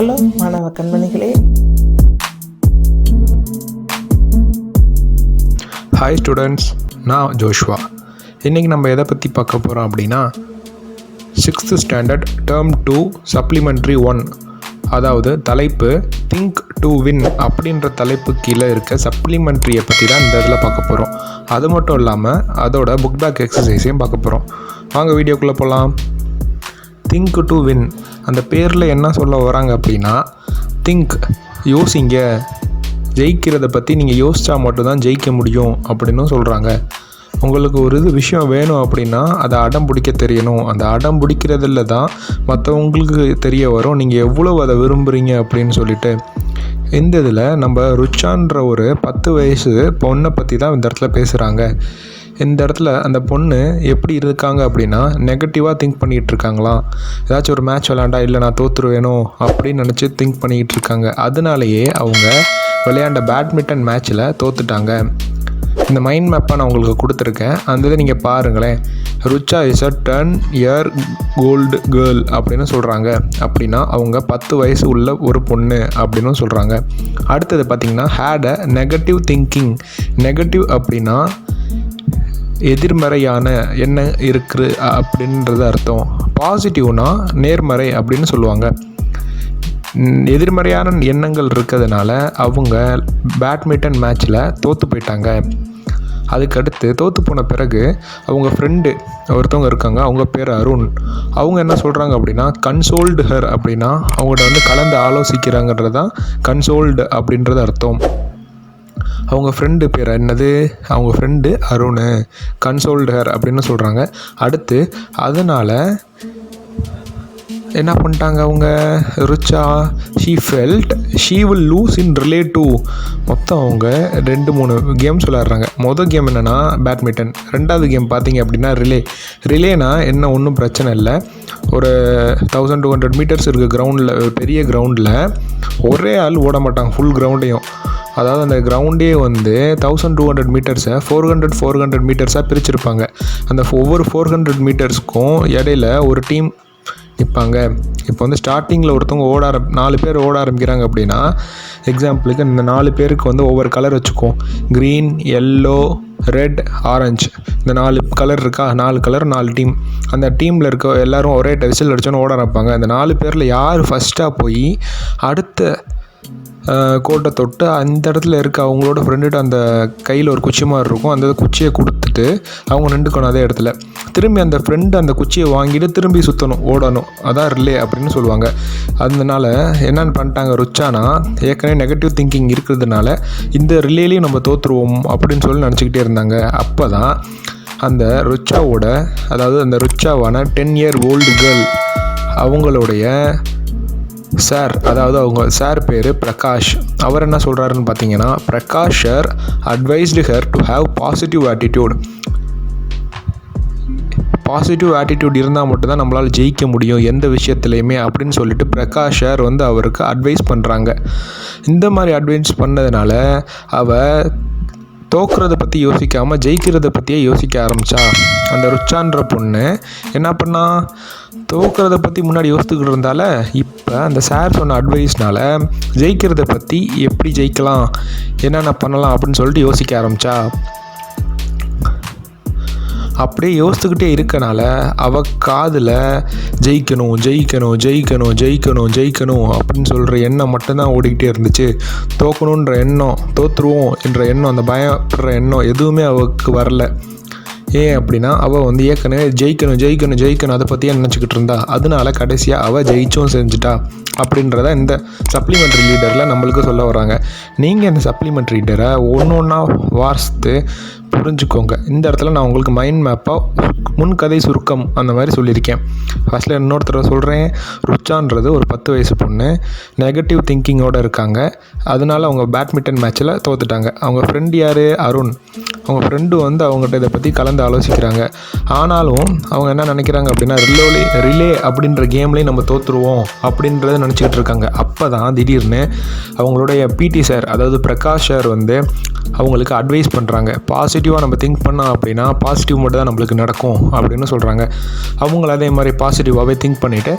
Hello மாணவ கண்மணிகளே. Hi students நான் ஜோஷ்வா. இன்றைக்கி நம்ம எதை பற்றி பார்க்க போகிறோம் அப்படின்னா sixth standard term two supplementary one அதாவது தலைப்பு திங்க் டு வின் அப்படின்ற தலைப்பு கீழே இருக்க சப்ளிமெண்ட்ரியை பற்றி தான் இந்த இதில் பார்க்க போகிறோம் அது மட்டும் இல்லாமல் அதோட புக் பேக் எக்ஸசைஸையும் பார்க்க போகிறோம் வாங்க வீடியோக்குள்ளே போகலாம் திங்க் டு வின் அந்த பேரில் என்ன சொல்ல வராங்க அப்படின்னா திங்க் யோசிங்க. ஜெயிக்கிறத பற்றி நீங்கள் யோசித்தா மட்டும்தான் ஜெயிக்க முடியும் அப்படின்னும் சொல்கிறாங்க உங்களுக்கு ஒரு இது விஷயம் வேணும் அப்படின்னா அதை அடம் பிடிக்க தெரியணும். அந்த அடம் பிடிக்கிறதுல தான் மற்றவங்களுக்கு தெரிய வரும். நீங்கள் எவ்வளோ அதை விரும்புகிறீங்க அப்படின்னு சொல்லிட்டு. இந்த இதில் நம்ம ருச்சான்ற ஒரு பத்து வயசு பொண்ணை பற்றி தான் இந்த இடத்துல பேசுகிறாங்க இந்த இடத்துல அந்த பொண்ணு எப்படி இருக்காங்க அப்படின்னா நெகட்டிவாக திங்க் பண்ணிகிட்டு இருக்காங்களாம் ஏதாச்சும் ஒரு மேட்ச் விளாண்டா இல்லை நான் தோற்றுருவேனோ அப்படின்னு நினச்சி திங்க் பண்ணிக்கிட்டு இருக்காங்க அதனாலேயே அவங்க விளையாண்ட பேட்மிண்டன் மேட்ச்சில் தோத்துட்டாங்க. இந்த மைண்ட் மேப்பை நான் உங்களுக்கு கொடுத்துருக்கேன். அந்த இதை நீங்கள் பாருங்களேன். Rucha is a ten year old girl அப்படின்னு சொல்கிறாங்க அப்படின்னா அவங்க பத்து வயசு உள்ள ஒரு பொண்ணு அப்படின்னு சொல்கிறாங்க அடுத்தது பார்த்திங்கன்னா had a negative thinking negative அப்படின்னா எதிர்மறையான என்ன இருக்குது அப்படின்றது அர்த்தம். பாசிட்டிவ்னா நேர்மறை அப்படின்னு சொல்லுவாங்க. எதிர்மறையான எண்ணங்கள் இருக்கிறதுனால அவங்க பேட்மிண்டன் மேட்ச்சில் தோற்று போயிட்டாங்க. அதுக்கடுத்து தோற்று போன பிறகு அவங்க ஃப்ரெண்டு ஒருத்தவங்க இருக்காங்க. அவங்க பேர் அருண். அவங்க என்ன சொல்கிறாங்க அப்படின்னா கன்சோல்டு ஹர் அப்படின்னா அவங்கள்ட்ட வந்து கலந்து ஆலோசிக்கிறாங்கன்றது தான் கன்சோல்டு அப்படின்றது அர்த்தம். அவங்க ஃப்ரெண்டு பேர் என்னது? அவங்க ஃப்ரெண்டு அருண். கன்சோல்டர் அப்படின்னு சொல்கிறாங்க அடுத்து அதனால் என்ன பண்ணிட்டாங்க அவங்க? Richa she felt she will lose in relative மொத்தம் அவங்க ரெண்டு மூணு கேம்ஸ் விளாட்றாங்க மொதல் கேம் என்னென்னா பேட்மிண்டன் ரெண்டாவது கேம் பார்த்தீங்க அப்படின்னா ரிலே ரிலேனா என்ன ஒன்றும் பிரச்சனை இல்லை. ஒரு தௌசண்ட் டூ ஹண்ட்ரட் மீட்டர்ஸ் இருக்குது கிரவுண்டில் பெரிய கிரவுண்டில் ஒரே ஆள் ஓட மாட்டாங்க ஃபுல் கிரவுண்டையும் அதாவது அந்த கிரவுண்டே வந்து தௌசண்ட் டூ ஹண்ட்ரட் மீட்டர்ஸை ஃபோர் ஹண்ட்ரட் ஃபோர் ஹண்ட்ரட் மீட்டர்ஸாக பிரிச்சிருப்பாங்க. அந்த ஒவ்வொரு ஃபோர் ஹண்ட்ரட் மீட்டர்ஸ்க்கும் இடையில ஒரு டீம் நிற்பாங்க இப்போ வந்து ஸ்டார்டிங்கில் ஒருத்தவங்க ஓட ஆரம் நாலு பேர் ஓட ஆரம்பிக்கிறாங்க அப்படின்னா எக்ஸாம்பிளுக்கு இந்த நாலு பேருக்கு வந்து ஒவ்வொரு கலர் வச்சுக்கோம் க்ரீன் எல்லோ ரெட் ஆரஞ்சு இந்த நாலு கலர் இருக்கா? நாலு கலர் நாலு டீம் அந்த டீமில் இருக்க எல்லாரும் ஒரே விசில் அடிச்சோன்னு ஓட ஆரம்பிப்பாங்க. அந்த நாலு பேரில் யார் ஃபஸ்ட்டாக போய் அடுத்த கோட்டை தொட்டு அந்த இடத்துல இருக்க அவங்களோட ஃப்ரெண்டுகிட்ட அந்த கையில் ஒரு குச்சி மாதிரி இருக்கும். அந்த குச்சியை கொடுத்துட்டு அவங்க நின்றுக்கணும் அதே இடத்துல. திரும்பி அந்த ஃப்ரெண்டு அந்த குச்சியை வாங்கிட்டு திரும்பி சுற்றணும் ஓடணும். அதான் ரிலே அப்படின்னு சொல்லுவாங்க. அதனால என்னென்னு பண்ணிட்டாங்க ருச்சானா ஏற்கனவே நெகட்டிவ் திங்கிங் இருக்கிறதுனால இந்த ரிலேலையும் நம்ம தோற்றுருவோம் அப்படின்னு சொல்லி நினச்சிக்கிட்டே இருந்தாங்க. அப்போ தான் அந்த ருச்சாவோட அதாவது அந்த ருச்சாவான டென் இயர் ஓல்டு கேர்ள் அவங்களுடைய சார் அதாவது அவங்க சார் பேர் பிரகாஷ். அவர் என்ன சொல்கிறாருன்னு பார்த்தீங்கன்னா Prakash sir advised her to have positive attitude positive attitude இருந்தால் மட்டும்தான் நம்மளால் ஜெயிக்க முடியும் எந்த விஷயத்துலையுமே அப்படின்னு சொல்லிட்டு பிரகாஷ் சார் வந்து அவருக்கு அட்வைஸ் பண்ணுறாங்க இந்த மாதிரி அட்வைஸ் பண்ணதுனால அவ தோக்குறத பற்றி யோசிக்காமல் ஜெயிக்கிறத பற்றியே யோசிக்க ஆரம்பித்தா அந்த ருச்சான்ற பொண்ணு என்ன பண்ணா? தோக்குறத பற்றி முன்னாடி யோசித்துக்கிட்டு இருந்தால இப்போ அந்த சார் சொன்ன அட்வைஸ்னால் ஜெயிக்கிறத பற்றி எப்படி ஜெயிக்கலாம் என்னென்ன பண்ணலாம் அப்படின்னு சொல்லிட்டு யோசிக்க ஆரம்பித்தா அப்படியே யோசித்துக்கிட்டே இருக்கனால அவ காதில் ஜெயிக்கணும் ஜெயிக்கணும் ஜெயிக்கணும் ஜெயிக்கணும் ஜெயிக்கணும் அப்படின்னு சொல்கிற எண்ணம் மட்டும்தான் ஓடிக்கிட்டே இருந்துச்சு. தோக்கணுன்ற எண்ணம் தோற்றுருவோம் என்ற எண்ணம் அந்த பயப்படுற எண்ணம் எதுவுமே அவளுக்கு வரல. ஏன் அப்படின்னா அவள் வந்து ஏற்கனவே ஜெயிக்கணும் ஜெயிக்கணும் ஜெயிக்கணும் அதை பற்றியே நினச்சிக்கிட்டு இருந்தா. அதனால கடைசியாக அவள் ஜெயிச்சும் செஞ்சுட்டா. அப்படின்றத இந்த சப்ளிமெண்ட்ரி லீடரில் நம்மளுக்கு சொல்ல வராங்க. நீங்கள் இந்த சப்ளிமெண்ட்ரி லீடரை ஒன்று ஒன்றா வாசித்து புரிஞ்சுக்கோங்க. இந்த இடத்துல நான் உங்களுக்கு மைண்ட் மேப்பாக முன்கதை சுருக்கம் அந்த மாதிரி சொல்லியிருக்கேன். ஃபஸ்ட்டில் இன்னொருத்தரை சொல்கிறேன் ருச்சான்றது ஒரு பத்து வயசு பொண்ணு. நெகட்டிவ் திங்கிங்கோடு இருக்காங்க. அதனால அவங்க பேட்மிண்டன் மேட்ச்சில் தோத்துட்டாங்க. அவங்க ஃப்ரெண்ட் யார்? அருண். அவங்க ஃப்ரெண்டு வந்து அவங்ககிட்ட இதை பற்றி கலந்து ஆலோசிக்கிறாங்க. ஆனாலும் அவங்க என்ன நினைக்கிறாங்க அப்படின்னா ரிலோலி ரிலே அப்படின்ற கேம்லேயும் நம்ம தோற்றுருவோம் அப்படின்றத நினச்சிக்கிட்டு இருக்காங்க. அப்போ தான் திடீர்னு அவங்களுடைய பிடி சார் அதாவது பிரகாஷ் சார் வந்து அவங்களுக்கு அட்வைஸ் பண்ணுறாங்க பாசிட்டிவாக நம்ம திங்க் பண்ணோம் அப்படின்னா பாசிட்டிவ் மட்டும் தான் நம்மளுக்கு நடக்கும் அப்படின்னு சொல்கிறாங்க அவங்கள அதே மாதிரி பாசிட்டிவாகவே திங்க் பண்ணிவிட்டு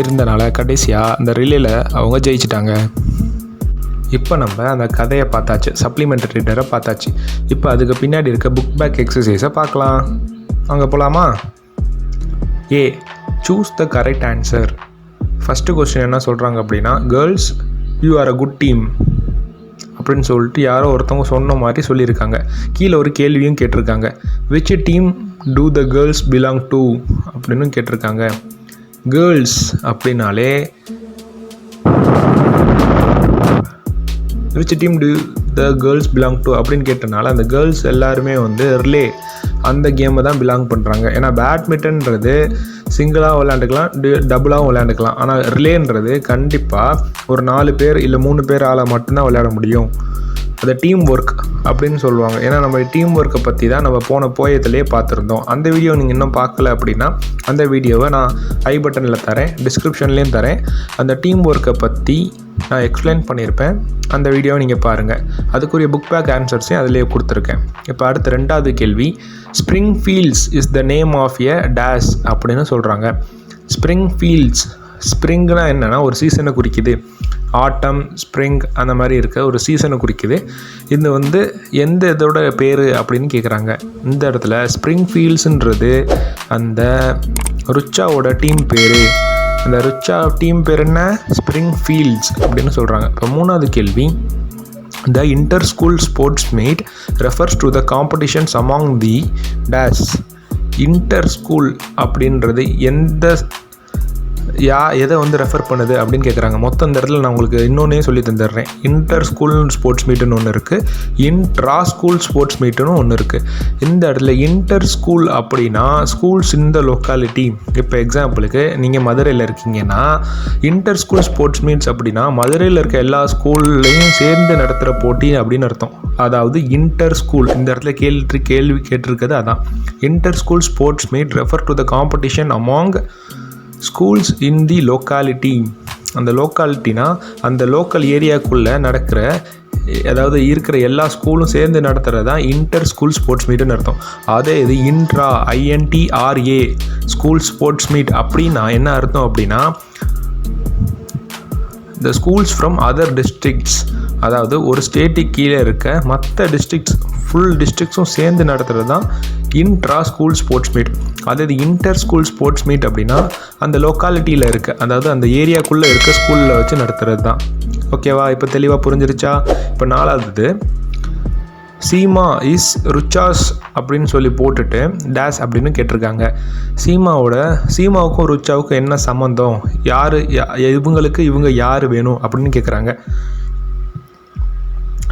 இருந்தனால கடைசியாக அந்த ரிலேல அவங்க ஜெயிச்சிட்டாங்க. இப்போ நம்ம அந்த கதையை பார்த்தாச்சு சப்ளிமெண்ட் ரீடரை பார்த்தாச்சு. இப்போ அதுக்கு பின்னாடி இருக்க புக் பேக் எக்ஸசைஸை பார்க்கலாம். அங்கே போகலாமா A choose the correct answer first question என்ன சொல்கிறாங்க அப்படின்னா girls you are a good team அப்படின்னு சொல்லிட்டு யாரோ ஒருத்தவங்க சொன்ன மாதிரி சொல்லியிருக்காங்க. கீழே ஒரு கேள்வியும் கேட்டிருக்காங்க. Which team do the girls belong to அப்படின்னு கேட்டிருக்காங்க. கேர்ள்ஸ் அப்படின்னாலே which team do the girls belong to அப்படின்னு கேட்டனால அந்த கேர்ள்ஸ் எல்லாருமே வந்து ரிலே அந்த கேமை தான் பிலாங் பண்ணுறாங்க ஏன்னா பேட்மிண்டன்றது சிங்கிளாக விளையாண்டுக்கலாம் டபுளாகவும் விளையாண்டுக்கலாம். ஆனால் ரிலேன்றது கண்டிப்பாக ஒரு நாலு பேர் இல்லை மூணு பேர் ஆளாக மட்டும்தான் விளையாட முடியும். அதை டீம் ஒர்க் அப்படின்னு சொல்லுவாங்க. ஏன்னா நம்ம டீம் ஒர்க்கை பற்றி தான் நம்ம போன போயத்திலே பார்த்துருந்தோம். அந்த வீடியோ நீங்கள் இன்னும் பார்க்கல அப்படின்னா அந்த வீடியோவை நான் ஐ பட்டனில் தரேன். டிஸ்கிரிப்ஷன்லேயும் தரேன். அந்த டீம் ஒர்க்கை பற்றி நான் எக்ஸ்பிளைன் பண்ணியிருப்பேன் அந்த வீடியோவை நீங்கள் பாருங்கள் அதுக்குரிய புக் பேக் ஆன்சர்ஸையும் அதிலேயே கொடுத்துருக்கேன். இப்போ அடுத்த ரெண்டாவது கேள்வி Springfields is the name of a dash அப்படின்னு சொல்கிறாங்க ஸ்ப்ரிங் ஃபீல்ட்ஸ் ஸ்ப்ரிங்னா என்னென்னா ஒரு சீசனை குறிக்குது. ஆட்டம் ஸ்ப்ரிங் அந்த மாதிரி இருக்க ஒரு சீசனை குறிக்குது. இது வந்து எந்த இதோட பேர் அப்படின்னு கேட்குறாங்க இந்த இடத்துல ஸ்ப்ரிங் ஃபீல்ட்ஸுன்றது அந்த ருச்சாவோட டீம் பேர். அந்த ருச்சா டீம் பேர் என்ன? ஸ்ப்ரிங் ஃபீல்ட்ஸ் அப்படின்னு சொல்கிறாங்க இப்போ மூணாவது கேள்வி. The inter school sports meet refers to the competitions among the days inter school அப்படின்றது எந்த யா எதை வந்து ரெஃபர் பண்ணுது அப்படின்னு கேட்குறாங்க மொத்தம் இந்த இடத்துல நான் உங்களுக்கு இன்னொன்னே சொல்லி தந்துடுறேன் இன்டர் ஸ்கூல் ஸ்போர்ட்ஸ் மீட்டுன்னு ஒன்று இருக்குது இன்ட்ரா ஸ்கூல் ஸ்போர்ட்ஸ் மீட்டுன்னு ஒன்று இருக்குது இந்த இடத்துல இன்டர் ஸ்கூல் அப்படின்னா ஸ்கூல்ஸ் இந்த லொக்காலிட்டி இப்போ எக்ஸாம்பிளுக்கு நீங்கள் மதுரையில் இருக்கீங்கன்னா இன்டர் ஸ்கூல் ஸ்போர்ட்ஸ் மீட்ஸ் அப்படின்னா மதுரையில் இருக்க எல்லா ஸ்கூல்லையும் சேர்ந்து நடத்துகிற போட்டி அப்படின்னு அர்த்தம். அதாவது இன்டர் ஸ்கூல் இந்த இடத்துல கேள்வி கேள்வி கேட்டிருக்கிறது அதான். Inter school sports meet refer to the competition among schools in the locality அந்த லோக்காலிட்டினா அந்த லோக்கல் ஏரியாக்குள்ளே நடக்கிற அதாவது இருக்கிற எல்லா ஸ்கூலும் சேர்ந்து நடத்துகிறது தான் இன்டர் ஸ்கூல் ஸ்போர்ட்ஸ் மீட்டுன்னு அர்த்தம். அதே இது intra I N T R A school sports meet அப்படின்னா என்ன அர்த்தம் அப்படின்னா the schools from other districts அதாவது ஒரு ஸ்டேட்டுக்கு கீழே இருக்க மற்ற டிஸ்ட்ரிக்ட்ஸ் ஃபுல் டிஸ்ட்ரிக்ஸும் சேர்ந்து நடத்துகிறது தான் இன்ட்ரா ஸ்கூல் ஸ்போர்ட்ஸ் மீட் அதாவது இன்டர் ஸ்கூல் ஸ்போர்ட்ஸ் மீட் அப்படின்னா அந்த லோக்காலிட்டியில் இருக்க அதாவது அந்த ஏரியாக்குள்ளே இருக்க ஸ்கூலில் வச்சு நடத்துகிறது தான். ஓகேவா இப்போ தெளிவாக புரிஞ்சிருச்சா? இப்போ நாலாவது சீமா இஸ் ருச்சாஸ் அப்படின்னு சொல்லி போட்டுட்டு டேஸ் அப்படின்னு கேட்டிருக்காங்க. சீமாவோட சீமாவுக்கும் ருச்சாவுக்கும் என்ன சம்மந்தம் யார் இவங்களுக்கு இவங்க யார் வேணும் அப்படின்னு கேட்குறாங்க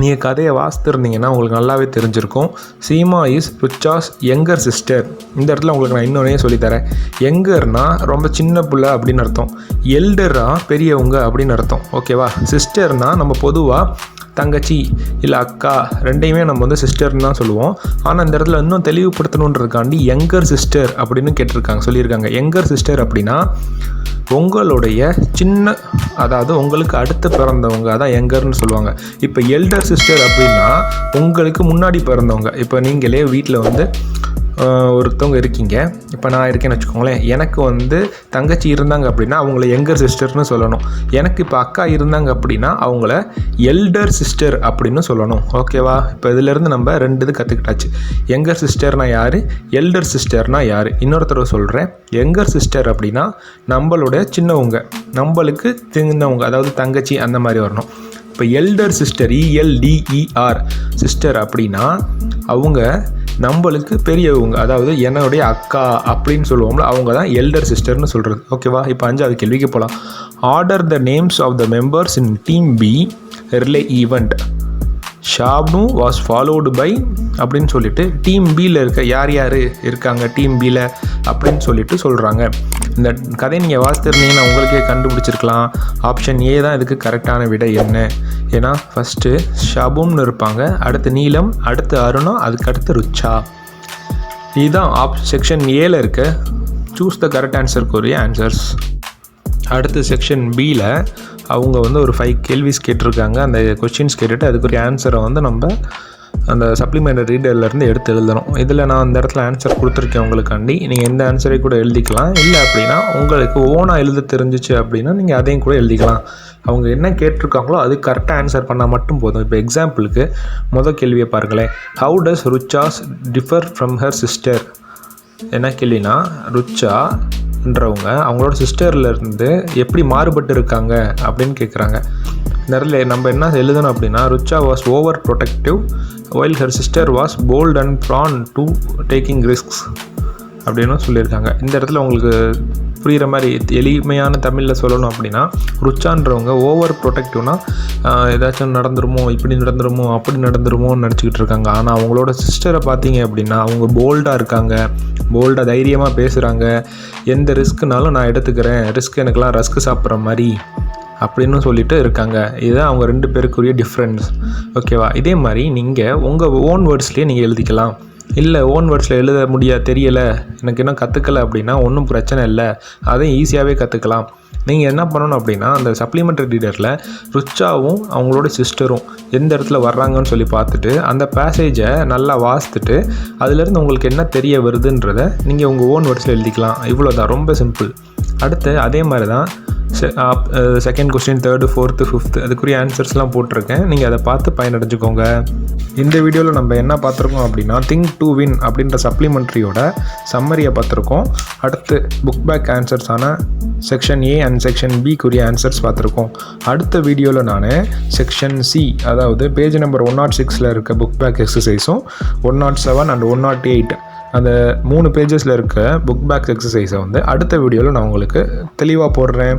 நீங்கள் கதையை வாசித்திருந்தீங்கன்னா உங்களுக்கு நல்லாவே தெரிஞ்சிருக்கும். Seema is Rucha's younger sister இந்த இடத்துல உங்களுக்கு நான் இன்னொன்னே சொல்லித்தரேன். யங்கர்னா ரொம்ப சின்ன பிள்ளை அப்படின்னு அர்த்தம். எல்டரா பெரியவங்க அப்படின்னு அர்த்தம். ஓகேவா சிஸ்டர்னா நம்ம பொதுவாக தங்கச்சி இல்லை அக்கா ரெண்டையுமே நம்ம வந்து சிஸ்டர்னு தான் சொல்லுவோம். ஆனால் இந்த இடத்துல இன்னும் தெளிவுபடுத்தணுன்றதுக்காண்டி யங்கர் சிஸ்டர் அப்படின்னு கேட்டிருக்காங்க சொல்லியிருக்காங்க. யங்கர் சிஸ்டர் அப்படின்னா உங்களுடைய சின்ன அதாவது உங்களுக்கு அடுத்து பிறந்தவங்க அதான் எங்கர்னு சொல்லுவாங்க. இப்போ எல்டர் சிஸ்டர் அப்படின்னா உங்களுக்கு முன்னாடி பிறந்தவங்க. இப்போ நீங்களே வீட்டில் வந்து ஒருத்தவங்க இருக்கீங்க. இப்போ நான் இருக்கேன்னு வச்சுக்கோங்களேன். எனக்கு வந்து தங்கச்சி இருந்தாங்க அப்படின்னா அவங்கள எங்கர் சிஸ்டர்னு சொல்லணும். எனக்கு இப்போ அக்கா இருந்தாங்க அப்படின்னா அவங்கள எல்டர் சிஸ்டர் அப்படின்னு சொல்லணும். ஓகேவா இப்போ இதிலேருந்து நம்ம ரெண்டு இது கற்றுக்கிட்டாச்சு எங்கர் சிஸ்டர்னா யார்? எல்டர் சிஸ்டர்னா யார்? இன்னொருத்தர் சொல்கிறேன் எங்கர் சிஸ்டர் அப்படின்னா நம்மளுடைய சின்னவங்க. நம்மளுக்கு சின்னவங்க அதாவது தங்கச்சி அந்த மாதிரி வரணும். இப்போ எல்டர் சிஸ்டர் இஎல்டிஇஆர் சிஸ்டர் அப்படின்னா அவங்க நம்மளுக்கு பெரியவங்க அதாவது என்னுடைய அக்கா அப்படின்னு சொல்லுவோம்ல அவங்க தான் எல்டர் சிஸ்டர்னு சொல்கிறது ஓகேவா இப்போ அஞ்சாவது கேள்விக்கு போகலாம் order the names of the members in team B relay event ஷாப்னு was followed by அப்படின்னு சொல்லிட்டு டீம் பியில் இருக்க யார் யார் இருக்காங்க டீம் பியில் அப்படின்னு சொல்லிட்டு சொல்கிறாங்க இந்த கதை நீங்கள் வாசித்திருந்தீங்கன்னா உங்களுக்கே கண்டுபிடிச்சிருக்கலாம். ஆப்ஷன் ஏ தான் இதுக்கு கரெக்டான விடை என்ன? ஏன்னா ஃபஸ்ட்டு ஷபும்னு இருப்பாங்க அடுத்து நீலம் அடுத்து அருணா அதுக்கு அடுத்து ருச்சா. இதுதான் ஆப் செக்ஷன் ஏல இருக்க சூஸ் த கரெக்ட் ஆன்சருக்குரிய ஆன்சர்ஸ் அடுத்து செக்ஷன் பியில் அவங்க வந்து ஒரு ஃபைவ் கேள்விஸ் கேட்டிருக்காங்க. அந்த கொஷின்ஸ் கேட்டுட்டு அதுக்குரிய ஆன்சரை வந்து நம்ம அந்த சப்ளிமெண்ட் ரீடர்லேருந்து எடுத்து எழுதணும். இதில் நான் அந்த இடத்துல ஆன்சர் கொடுத்துருக்கேன் உங்களுக்காண்டி. நீங்கள் எந்த ஆன்சரை கூட எழுதிக்கலாம். இல்லை அப்படின்னா உங்களுக்கு ஓனாக எழுத தெரிஞ்சிச்சு அப்படின்னா நீங்கள் அதையும் கூட எழுதிக்கலாம். அவங்க என்ன கேட்டிருக்காங்களோ அது கரெக்டாக ஆன்சர் பண்ணால் மட்டும் போதும். இப்போ எக்ஸாம்பிளுக்கு முதல் கேள்வியை பாருங்களேன். How does Rucha's differ from her sister என்ன கேள்வினா என்றவங்க அவங்களோட சிஸ்டர்லேருந்து எப்படி மாறுபட்டு இருக்காங்க அப்படின்னு கேட்குறாங்க நிறைய நம்ம என்ன எழுதணும் அப்படின்னா Rucha was over protective while her sister was bold and prone to taking risks அப்படின்னு சொல்லியிருக்காங்க. இந்த இடத்துல உங்களுக்கு புரிகிற மாதிரி எளிமையான தமிழில் சொல்லணும் அப்படின்னா ருச்சான்றவங்க ஓவர் ப்ரொடெக்டிவ்னா ஏதாச்சும் நடந்துருமோ இப்படி நடந்துருமோ அப்படி நடந்துருமோன்னு நினச்சிக்கிட்டு இருக்காங்க. ஆனால் அவங்களோட சிஸ்டரை பார்த்தீங்க அப்படின்னா அவங்க போல்டாக இருக்காங்க. போல்டாக தைரியமாக பேசுகிறாங்க எந்த ரிஸ்க்குனாலும் நான் எடுத்துக்கிறேன். ரிஸ்க் எனக்குலாம் ரஸ்க் சாப்பிட்ற மாதிரி அப்படின்னு சொல்லிட்டு இருக்காங்க. இதுதான் அவங்க ரெண்டு பேருக்குரிய டிஃப்ரென்ஸ் ஓகேவா இதே மாதிரி நீங்கள் உங்கள் ஓன் வேர்ட்ஸ்லேயே நீங்கள் எழுதிக்கலாம். இல்லை ஓன் வேர்ட்ஸில் எழுத முடியா தெரியலை. எனக்கு இன்னும் கற்றுக்கல அப்படின்னா ஒன்றும் பிரச்சனை இல்லை. அதையும் ஈஸியாகவே கற்றுக்கலாம் நீங்கள் என்ன பண்ணணும் அப்படின்னா அந்த சப்ளிமெண்ட்ரி ரீடரில் ருச்சாவும் அவங்களோட சிஸ்டரும் எந்த இடத்துல வர்றாங்கன்னு சொல்லி பார்த்துட்டு அந்த பேசேஜை நல்லா வாசித்துட்டு அதுலேருந்து உங்களுக்கு என்ன தெரிய வருதுன்றதை நீங்கள் உங்கள் ஓன் வேர்ட்ஸில் எழுதிக்கலாம். இவ்வளோ தான் ரொம்ப சிம்பிள் அடுத்து அதே மாதிரி தான் second question third fourth fifth அதுக்குரிய ஆன்சர்ஸ்லாம் போட்டிருக்கேன். நீங்கள் அதை பார்த்து பயனடைஞ்சுக்கோங்க. இந்த வீடியோவில் நம்ம என்ன பார்த்துருக்கோம் அப்படின்னா திங்க் டு வின் அப்படின்ற சப்ளிமெண்ட்ரியோட சம்மரியை பார்த்துருக்கோம். அடுத்து புக் பேக் ஆன்சர்ஸான செக்ஷன் ஏ அண்ட் செக்ஷன் பிக்குரிய ஆன்சர்ஸ் பார்த்துருக்கோம். அடுத்த வீடியோவில் நான் செக்ஷன் சி அதாவது பேஜ் நம்பர் ஒன் நாட் சிக்ஸில் இருக்க book back எக்ஸசைஸும் one naught seven and one naught eight அந்த மூணு பேஜஸில் இருக்க புக் பேக்ஸ் எக்ஸசைஸை வந்து அடுத்த வீடியோவில் நான் உங்களுக்கு தெளிவாக போடுறேன்.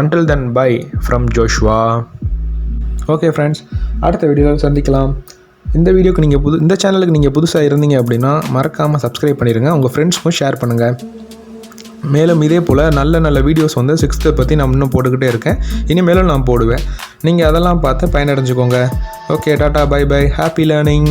Until then bye from Joshua okay friends அடுத்த வீடியோவில் சந்திக்கலாம். இந்த வீடியோக்கு நீங்கள் புது இந்த சேனலுக்கு நீங்கள் புதுசாக இருந்தீங்க அப்படின்னா மறக்காமல் சப்ஸ்கிரைப் பண்ணிடுங்க உங்கள் ஃப்ரெண்ட்ஸ்க்கும் ஷேர் பண்ணுங்கள் மேலும் இதே போல் நல்ல நல்ல வீடியோஸ் வந்து சிக்ஸ்த்தை பற்றி நான் இன்னும் போட்டுக்கிட்டே இருக்கேன். இனிமேலும் நான் போடுவேன். நீங்கள் அதெல்லாம் பார்த்து பயனடைஞ்சுக்கோங்க. Okay tata bye bye happy learning